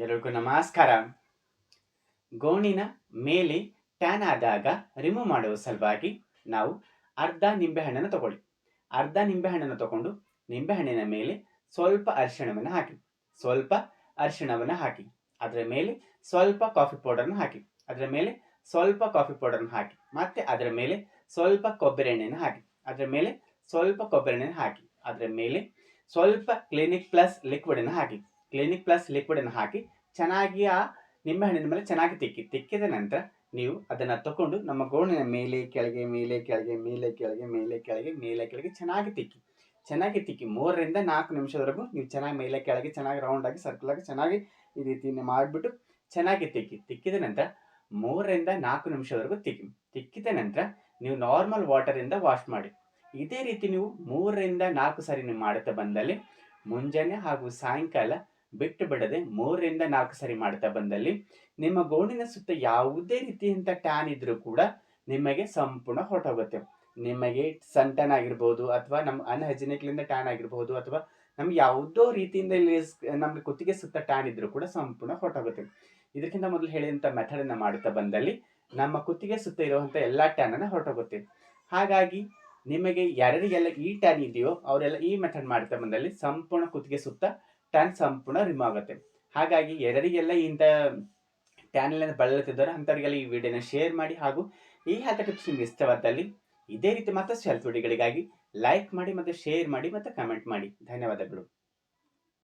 ಎಲ್ಲರಿಗೂ ನಮಸ್ಕಾರ. ಗೋಣಿನ ಮೇಲೆ ಟ್ಯಾನ್ ಆದಾಗ ರಿಮೂವ್ ಮಾಡುವ ಸಲುವಾಗಿ ನಾವು ಅರ್ಧ ನಿಂಬೆಹಣ್ಣನ್ನು ತಗೊಳ್ಳಿ. ಅರ್ಧ ನಿಂಬೆಹಣ್ಣನ್ನು ತಗೊಂಡು ನಿಂಬೆಹಣ್ಣಿನ ಮೇಲೆ ಸ್ವಲ್ಪ ಅರಿಶಿಣವನ್ನು ಹಾಕಿ. ಸ್ವಲ್ಪ ಅರಿಶಿಣವನ್ನು ಹಾಕಿ. ಅದರ ಮೇಲೆ ಸ್ವಲ್ಪ ಕಾಫಿ ಪೌಡರ್ನ ಹಾಕಿ. ಅದರ ಮೇಲೆ ಸ್ವಲ್ಪ ಕಾಫಿ ಪೌಡರ್ನ ಹಾಕಿ. ಮತ್ತೆ ಅದರ ಮೇಲೆ ಸ್ವಲ್ಪ ಕೊಬ್ಬರಿ ಎಣ್ಣೆಯನ್ನು ಹಾಕಿ. ಅದರ ಮೇಲೆ ಸ್ವಲ್ಪ ಕೊಬ್ಬರಿ ಎಣ್ಣೆಯನ್ನು ಹಾಕಿ. ಅದರ ಮೇಲೆ ಸ್ವಲ್ಪ ಕ್ಲಿನಿಕ್ ಪ್ಲಸ್ ಲಿಕ್ವಿಡ್ ಅನ್ನು ಹಾಕಿ. ಕ್ಲಿನಿಕ್ ಪ್ಲಸ್ ಲಿಕ್ವಿಡ್ ಅನ್ನು ಹಾಕಿ ಚೆನ್ನಾಗಿ ಆ ನಿಂಬೆಹಣ್ಣಿನ ಮೇಲೆ ಚೆನ್ನಾಗಿ ತಿಕ್ಕಿ, ತಿಕ್ಕಿದ ನಂತರ ನೀವು ಅದನ್ನು ತಗೊಂಡು ನಮ್ಮ ಗೋಣಿನ ಮೇಲೆ, ಕೆಳಗೆ ಮೇಲೆ ಕೆಳಗೆ ಮೇಲೆ ಕೆಳಗೆ ಮೇಲೆ ಕೆಳಗೆ ಮೇಲೆ, ಕೆಳಗೆ ಚೆನ್ನಾಗಿ ತಿಕ್ಕಿ. ಚೆನ್ನಾಗಿ ತಿಕ್ಕಿ ಮೂರರಿಂದ ನಾಲ್ಕು ನಿಮಿಷದವರೆಗೂ ನೀವು ಚೆನ್ನಾಗಿ ಮೇಲೆ, ಕೆಳಗೆ ಚೆನ್ನಾಗಿ ರೌಂಡ್ ಆಗಿ ಸರ್ಕಲ್ ಆಗಿ ಚೆನ್ನಾಗಿ ಈ ರೀತಿ ಮಾಡಿಬಿಟ್ಟು ಚೆನ್ನಾಗಿ ತಿಕ್ಕಿ. ತಿಕ್ಕಿದ ನಂತರ ಮೂರರಿಂದ ನಾಲ್ಕು ನಿಮಿಷದವರೆಗೂ ತಿಕ್ಕಿ. ತಿಕ್ಕಿದ ನಂತರ ನೀವು ನಾರ್ಮಲ್ ವಾಟರಿಂದ ವಾಶ್ ಮಾಡಿ. ಇದೇ ರೀತಿ ನೀವು ಮೂರರಿಂದ ನಾಲ್ಕು ಸಾರಿ ನೀವು ಮಾಡುತ್ತಾ ಬಂದಲ್ಲಿ ಮುಂಜಾನೆ ಹಾಗೂ ಸಾಯಂಕಾಲ ಬಿಟ್ಟು ಬಿಡದೆ ಮೂರರಿಂದ ನಾಲ್ಕು ಸಾರಿ ಮಾಡ್ತಾ ಬಂದಲ್ಲಿ ನಿಮ್ಮ ಗೋಣಿನ ಸುತ್ತ ಯಾವುದೇ ರೀತಿಯಂತ ಟ್ಯಾನ್ ಇದ್ದರೂ ಕೂಡ ನಿಮಗೆ ಸಂಪೂರ್ಣ ಹೊರಟೋಗುತ್ತೆ. ನಿಮಗೆ ಸನ್ ಟ್ಯಾನ್ ಆಗಿರ್ಬೋದು ಅಥವಾ ನಮ್ಮ ಅನ್ಹೈಜಿನಿಕ್ಲಿಂದ ಟ್ಯಾನ್ ಆಗಿರ್ಬೋದು ಅಥವಾ ನಮ್ಗೆ ಯಾವುದೋ ರೀತಿಯಿಂದ ಇಲ್ಲಿ ನಮ್ಗೆ ಕುತ್ತಿಗೆ ಸುತ್ತ ಟ್ಯಾನ್ ಇದ್ರೂ ಕೂಡ ಸಂಪೂರ್ಣ ಹೊರಟೋಗುತ್ತೆ. ಇದಕ್ಕಿಂತ ಮೊದಲು ಹೇಳಿದಂಥ ಮೆಥಡನ್ನು ಮಾಡುತ್ತಾ ಬಂದಲ್ಲಿ ನಮ್ಮ ಕುತ್ತಿಗೆ ಸುತ್ತ ಇರುವಂಥ ಎಲ್ಲ ಟ್ಯಾನನ್ನು ಹೊರಟೋಗುತ್ತೆ. ಹಾಗಾಗಿ ನಿಮಗೆ ಯಾರ್ಯಾರಿಗೆಲ್ಲ ಈ ಟ್ಯಾನ್ ಇದೆಯೋ ಅವರೆಲ್ಲ ಈ ಮೆಥಡ್ ಮಾಡ್ತಾ ಬಂದಲ್ಲಿ ಸಂಪೂರ್ಣ ಕುತ್ತಿಗೆ ಸುತ್ತ ಟ್ಯಾನ್ ಸಂಪೂರ್ಣ ರಿಮೂವ್ ಆಗುತ್ತೆ. ಹಾಗಾಗಿ ಎಲ್ಲರಿಗೆಲ್ಲ ಇಂಥ ಟ್ಯಾನ್ ಬಳಲುತ್ತಿದ್ದಾರೆ ಅಂಥವ್ರಿಗೆಲ್ಲ ಈ ವಿಡಿಯೋನ ಶೇರ್ ಮಾಡಿ ಹಾಗೂ ಈ ಹೆಲ್ತ್ ಟಿಪ್ಸ್ ನಿಮ್ಗೆ ಇಷ್ಟವಾದಲ್ಲಿ ಇದೇ ರೀತಿ ಮತ್ತಷ್ಟು ಹೆಲ್ತ್ ವಿಡಿಯೋಗಳಿಗಾಗಿ ಲೈಕ್ ಮಾಡಿ ಮತ್ತು ಶೇರ್ ಮಾಡಿ ಮತ್ತು ಕಮೆಂಟ್ ಮಾಡಿ. ಧನ್ಯವಾದಗಳು.